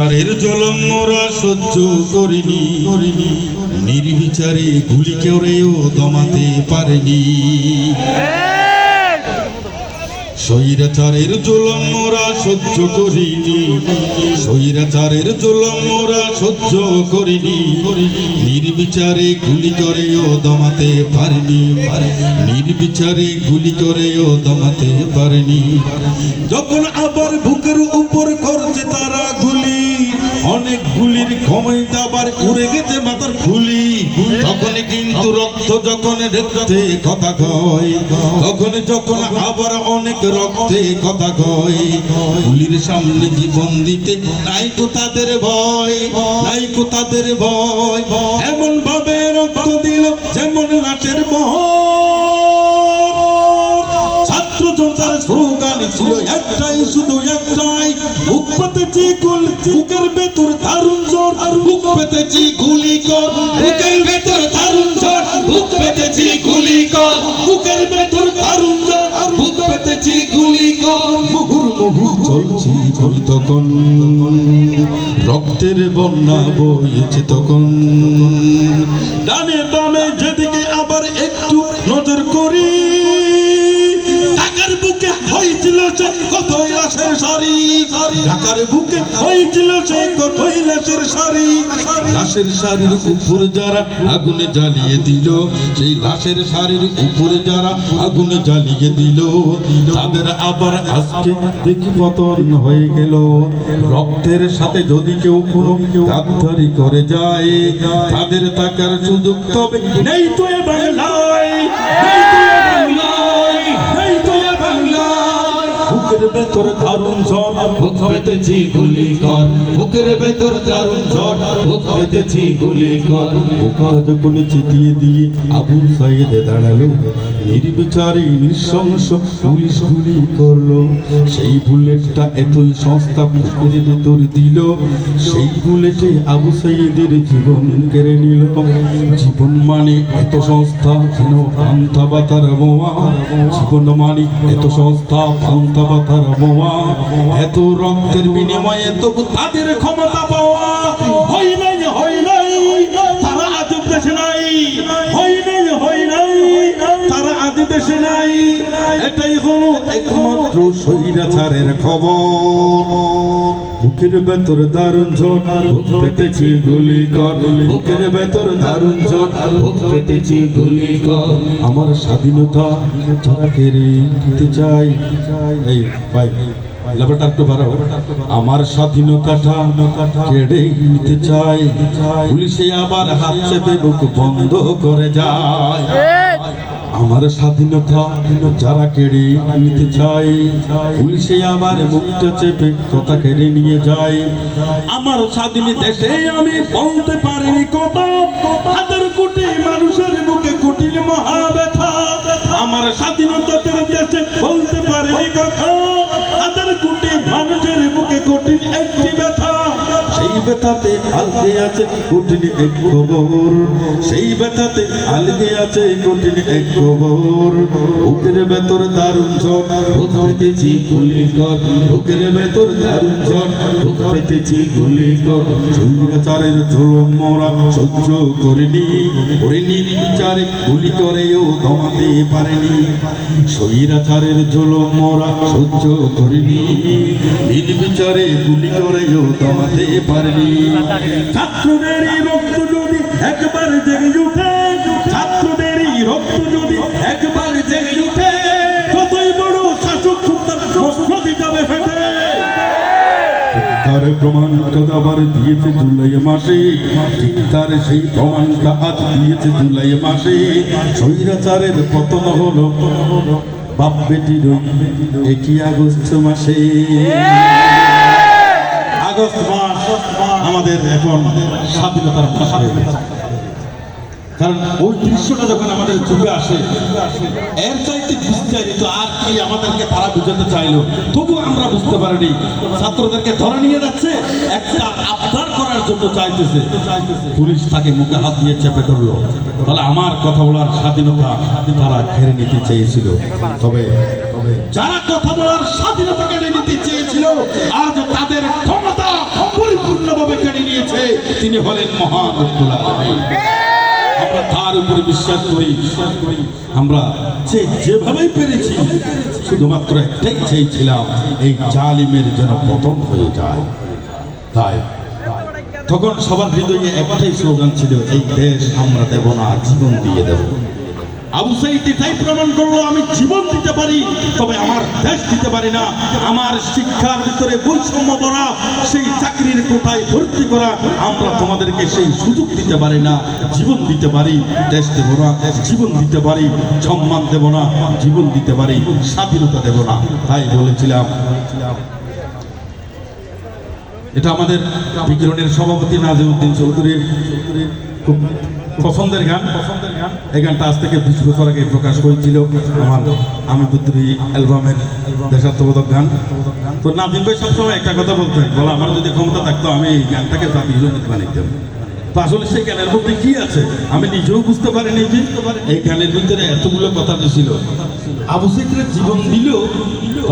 তারের জলম সহ্য করিনি। করিনি। নির্বিচারে গুলি কেউরেও দমাতে পারেনি। স্বৈরাচারের জুলম মোরা সহ্য করিনি। স্বৈরাচারের জুলম মোরা সহ্য করিনি। নির্বিচারে গুলি করেও দমাতে পারেনি। নির্বিচারে গুলি করেও দমাতে পারেনি। যখন আবার বুকের উপর করছে তারা গুলির সময় আবার উড়ে গেছে মাথার ফুলি তখন কিন্তু রক্ত যখন দেখতে কথা কয়। তখন যখন আবার অনেক রক্তে, কথা কয়। গুলির সামনে জীবন দিতে নাই তো তাদের ভয়, নাই তো তাদের ভয়। এমন ভাবে বুক পেতেছি গুল, বুকের ভেতর দারুণ আর বুক পেতেছি গুলি কর ভেতর দারুণ বুক পেতেছি গুলি কর ভেতর দারুণ বুক পেতেছি গুলি কর, মুহুর চলছি চল তখন। রক্তের বন্যা বইছে তখন। ডানে বামে লাশের সারি ঢাকার বুকে হয়েছিল সে কতই সারি লাশের শাড়ির উপর যারা আগুনে জ্বালিয়ে দিল সেই লাশের উপরে যারা আগুনে জ্বালিয়ে দিল তাদের আবার আজকে দেখি পতন হয়ে গেল। রক্তের সাথে যদি কেউ কোনো গাদ্দারি করে যায় তাদের টাকার সুযোগ তবে নেই তো এ বুকের ভেতর দারুণ ঝড় বুক পেতেছি গুলি কর বুকের ভেতর দারুণ ঝড় বুক পেতেছি গুলি কর বুকা গুলি চিতিয়ে দিয়ে আবুল সাইদে দাঁড়াল। নির্বিচারে, নৃশংস পুলিশ গুলি করল। সেই বুলেটটা এতই সস্তা বুকের ভেতর দিল। সেই বুলেটে আবু সাইদের জীবন কেড়ে নিল। জীবন মানে এত সংস্থা কেন? পান্থা বাতার বোমা। জীবন মানে এত সংস্থা পান্থা বাতার বোমা। এত রক্তের বিনিময়ে তবু তাদের ক্ষমতা পাওয়া দেশে নাই। এটাই হলো একমাত্র স্বৈরাচারের খবর। ভেতর দারুণ পেতেছি গুলি কর ভেতর দারুণ পেতেছি গুলি কর আমার স্বাধীনতা যারা কেড়ে নিতে চাই। এই, ভাই আমার স্বাধীনতাটা কেড়ে নিতে চাই। পুলিশে আবার হাত চেপে বুক বন্ধ করে যায়। আমার স্বাধীনতা যারা কেড়ে নিতে চায়, পুলিশে আমার মুখটা চেপে কথা কেড়ে নিয়ে যায়। আমার স্বাধীন দেশে আমি বলতে পারিনি কত হাজার কোটি মানুষের মুখে কুটিল মহা ব্যথা আমার স্বাধীনতার দেশে বলতে পারিনি কথা। হাজার কোটি মানুষের মুখে কুটিল সেই ব্যথাতে আলগে আছে কঠিন এক খবর। সেই ব্যথাতে আলগে আছে কঠিন এক খবর। বুকের ভেতর দারুণ ঝড়, বুক পেতেছি গুলি কর বুকের ভেতর দারুণ ঝড়, বুক পেতেছি গুলি কর সৈন্যচারের ঝোলম মোরা সহ্য করিনি করিনি। বিচারে গুলি করেও দমাতে পারেনি। স্বৈরাচারের ঝোলম মোরা সহ্য করিনি। নির্বিচারে গুলি করেও দমাতে পারেনি। ছাত্রদেরই রক্ত যদি একবার জেগে উঠে, ছাত্রদেরই রক্ত যদি একবার জেগে উঠে কতই বড় শাসক তার প্রশ্ন ফেটে। তার প্রমাণটা আবার দিয়েছে জুলাই মাসে, ঠিক তার সেই প্রমাণটা আজ দিয়েছে জুলাই মাসে। স্বৈরাচারের পতন হলো বাপ বেটির আগস্ট মাসে। আমাদের এখন স্বাধীনতার মাস হয়ে গেছে। কারণ ওই দৃশ্যটা যখন আমাদের চোখে আসে, এর চাইতে বিস্তারিত আর কি আমাদেরকে তারা বুঝাতে চাইলো। তবু আমরা বুঝতে পারিনি। ছাত্রদেরকে ধরে নিয়ে যাচ্ছে, একটা আবদার করার জন্য চাইতেছে। পুলিশ তাকে মুখে হাত দিয়ে চেপে ধরলো। তাহলে আমার কথা বলার স্বাধীনতা তারা ঘেরে নিতে চেয়েছিল। তবে যারা কথা বলার স্বাধীনতা কেড়ে নিতে চেয়েছিল আজ তাদের ক্ষমতা পরিপূর্ণ তিনি হলেন মহান। আমরা তার উপরে বিশ্বাস করি বিশ্বাস করি। আমরা যে যেভাবেই পেরেছি, শুধুমাত্র একটাই চেয়েছিলাম এই জালিমের যেন পতন হয়ে যায়। তাই তখন সবার হৃদয়ে একটাই স্লোগান ছিল, এই দেশ আমরা দেব না, জীবন দিয়ে দেব। আবু সাইদ এটাই প্রমাণ করল, আমি জীবন দিতে পারি, তবে আমার দেশ দিতে পারি না। আমার শিক্ষার ভিতরে বৈষম্য করা সেই চাকরির কোটায় ভর্তি করা, আমরা তোমাদেরকে সেই সুযোগ দিতে পারি না। জীবন দিতে পারি, দেশ দেব না জীবন দিতে পারি, সম্মান দেব না, জীবন দিতে পারি, স্বাধীনতা দেব না। তাই বলেছিলাম। এটা আমাদের বিকিরণের সভাপতি নাজিমুদ্দিন চৌধুরীর খুব পছন্দের গান। পছন্দের গান এই গানটা আজ থেকে বিশ বছর আগে প্রকাশ হয়েছিল আমার আমি বুদ্ধি অ্যালবামের দেশাত্মবোধক গান। তো নাজিম ভাই সবসময় একটা কথা বলতেন, বলো আমার যদি ক্ষমতা থাকতো, আমি এই গানটাকে জাতি হিসেবে বানাইতাম। তো আসলে সেই গানের মধ্যে কি আছে, আমি নিজেও বুঝতে পারিনি যে এই গানের ভিতরে এতগুলো কথা ছিল। আবু সাইদের জীবন দিলেও